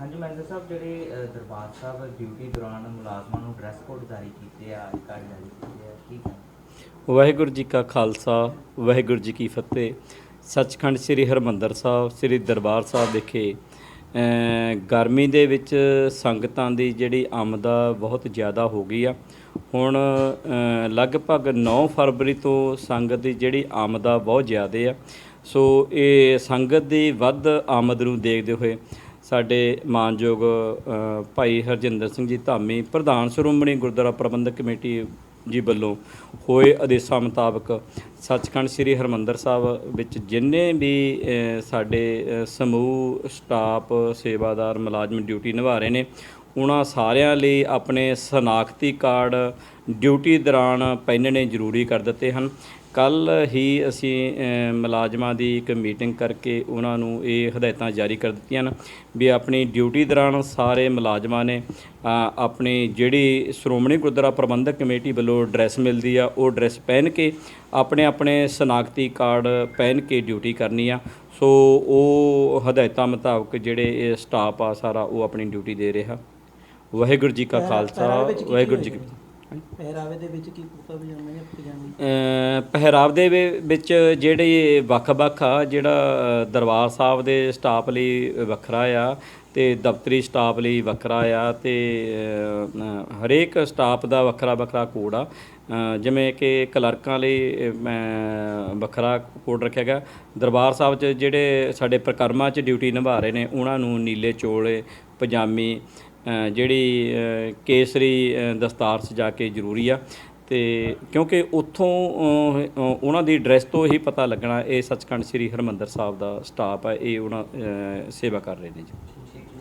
ਹਾਂਜੀ ਮੈਨੇਜਰ ਸਾਹਿਬ ਜਿਹੜੇ ਅ, ਦਰਬਾਰ ਸਾਹਿਬ ਡਿਊਟੀ ਦੌਰਾਨ ਮੁਲਾਜ਼ਮਾਂ ਨੂੰ ਡਰੈਸ ਕੋਡ ਜਾਰੀ ਕੀਤੇ ਆ ਕਾਰਡ ਜਾਰੀ ਕੀਤੇ ਆ ਕੀ ਕਹਿਣਾ? ਵਾਹਿਗੁਰੂ ਜੀ ਕਾ ਖਾਲਸਾ ਵਾਹਿਗੁਰੂ ਜੀ ਕੀ ਫਤਿਹ। ਸੱਚਖੰਡ ਸ੍ਰੀ ਹਰਮੰਦਰ ਸਾਹਿਬ ਸ੍ਰੀ ਦਰਬਾਰ ਸਾਹਿਬ ਵਿਖੇ ਅ, ਗਰਮੀ ਦੇ ਵਿੱਚ ਸੰਗਤਾਂ ਦੀ ਜਿਹੜੀ ਆਮਦ ਆ ਬਹੁਤ ਜ਼ਿਆਦਾ ਹੋ ਗਈ ਆ। ਹੁਣ ਅ, ਲਗਭਗ 9 ਫਰਵਰੀ ਤੋਂ ਸੰਗਤ ਦੀ ਜਿਹੜੀ ਆਮਦ ਆ ਬਹੁਤ ਜ਼ਿਆਦਾ ਆ। ਸੋ ਇਹ ਸੰਗਤ ਦੀ ਵੱਧ ਆਮਦ ਨੂੰ ਦੇਖਦੇ ਹੋਏ ਸਾਡੇ ਮਾਨਯੋਗ ਭਾਈ ਹਰਜਿੰਦਰ ਸਿੰਘ ਜੀ ਧਾਮੀ ਪ੍ਰਧਾਨ ਸ਼੍ਰੋਮਣੀ ਗੁਰਦੁਆਰਾ ਪ੍ਰਬੰਧਕ ਕਮੇਟੀ ਜੀ ਵੱਲੋਂ ਹੋਏ ਆਦੇਸ਼ਾਂ ਮੁਤਾਬਕ ਸੱਚਖੰਡ ਸ੍ਰੀ ਹਰਮੰਦਰ ਸਾਹਿਬ ਵਿੱਚ ਜਿੰਨੇ ਵੀ ਸਾਡੇ ਸਮੂਹ, ਸਟਾਫ, ਸੇਵਾਦਾਰ, ਮੁਲਾਜ਼ਮ ਡਿਊਟੀ ਨਿਭਾ ਰਹੇ ਨੇ, ਉਹਨਾਂ ਸਾਰਿਆਂ ਲਈ ਆਪਣੇ ਸਨਾਖਤੀ ਕਾਰਡ ਡਿਊਟੀ ਦੌਰਾਨ ਪਹਿਨਣੇ ਜ਼ਰੂਰੀ ਕਰ ਦਿੱਤੇ ਹਨ। ਕੱਲ ਹੀ ਅਸੀਂ ਮੁਲਾਜ਼ਮਾਂ ਦੀ ਇੱਕ ਮੀਟਿੰਗ ਕਰਕੇ ਉਹਨਾਂ ਨੂੰ ਇਹ ਹਦਾਇਤਾਂ ਜਾਰੀ ਕਰ ਦਿੱਤੀਆਂ ਹਨ ਵੀ ਆਪਣੀ ਡਿਊਟੀ ਦੌਰਾਨ ਸਾਰੇ ਮੁਲਾਜ਼ਮਾਂ ਨੇ ਆਪਣੀ ਜਿਹੜੀ ਸ਼੍ਰੋਮਣੀ ਗੁਰਦੁਆਰਾ ਪ੍ਰਬੰਧਕ ਕਮੇਟੀ ਵੱਲੋਂ ਡਰੈਸ ਮਿਲਦੀ ਆ ਉਹ ਡਰੈਸ ਪਹਿਨ ਕੇ ਆਪਣੇ ਆਪਣੇ ਸਨਾਖਤੀ ਕਾਰਡ ਪਹਿਨ ਕੇ ਡਿਊਟੀ ਕਰਨੀ ਆ। ਸੋ ਉਹ ਹਦਾਇਤਾਂ ਮੁਤਾਬਕ ਜਿਹੜੇ ਇਹ ਸਟਾਫ ਆ ਸਾਰਾ ਉਹ ਆਪਣੀ ਡਿਊਟੀ ਦੇ ਰਿਹਾ। ਵਾਹਿਗੁਰੂ ਜੀ ਕਾ ਖਾਲਸਾ ਵਾਹਿਗੁਰੂ ਜੀ ਕੀ? ਪਹਿਰਾਵੇ ਦੇ ਵਿੱਚ ਕੀ ਕੁਰਤਾ ਪਜਾਮਾ ਜਾਂ ਪਜਾਮੀ? ਪਹਿਰਾਵ ਦੇ ਵਿੱਚ ਜਿਹੜੇ ਵੱਖ-ਵੱਖ ਆ ਜਿਹੜਾ ਦਰਬਾਰ ਸਾਹਿਬ ਦੇ ਸਟਾਫ ਲਈ ਵੱਖਰਾ ਆ ਤੇ ਦਫ਼ਤਰੀ ਸਟਾਫ ਲਈ ਵੱਖਰਾ ਆ ਤੇ ਹਰੇਕ ਸਟਾਫ ਦਾ ਵੱਖਰਾ ਵੱਖਰਾ ਕੋਡ ਆ। ਜਿਵੇਂ ਕਿ ਕਲਰਕਾਂ ਲਈ ਮੈਂ ਵੱਖਰਾ ਕੋਡ ਰੱਖਿਆ ਗਿਆ। ਦਰਬਾਰ ਸਾਹਿਬ 'ਚ ਜਿਹੜੇ ਸਾਡੇ ਪ੍ਰਕਰਮਾਂ 'ਚ ਡਿਊਟੀ ਨਿਭਾ ਰਹੇ ਨੇ ਉਹਨਾਂ ਨੂੰ ਨੀਲੇ ਚੋਲੇ ਪਜਾਮੀ ਜਿਹੜੀ ਕੇਸਰੀ ਅ, ਦਸਤਾਰ ਸਜਾ ਕੇ ਜ਼ਰੂਰੀ ਆ। ਤੇ ਕਿਉਂਕਿ ਉੱਥੋਂ ਉਹਨਾਂ ਦੀ ਡਰੈਸ ਤੋਂ ਹੀ ਪਤਾ ਲੱਗਣਾ ਇਹ ਸੱਚਖੰਡ ਸ੍ਰੀ ਹਰਮੰਦਰ ਸਾਹਿਬ ਦਾ ਸਟਾਫ ਹੈ ਇਹ ਉਹਨਾਂ ਸੇਵਾ ਕਰ ਰਹੇ ਨੇ ਜੀ।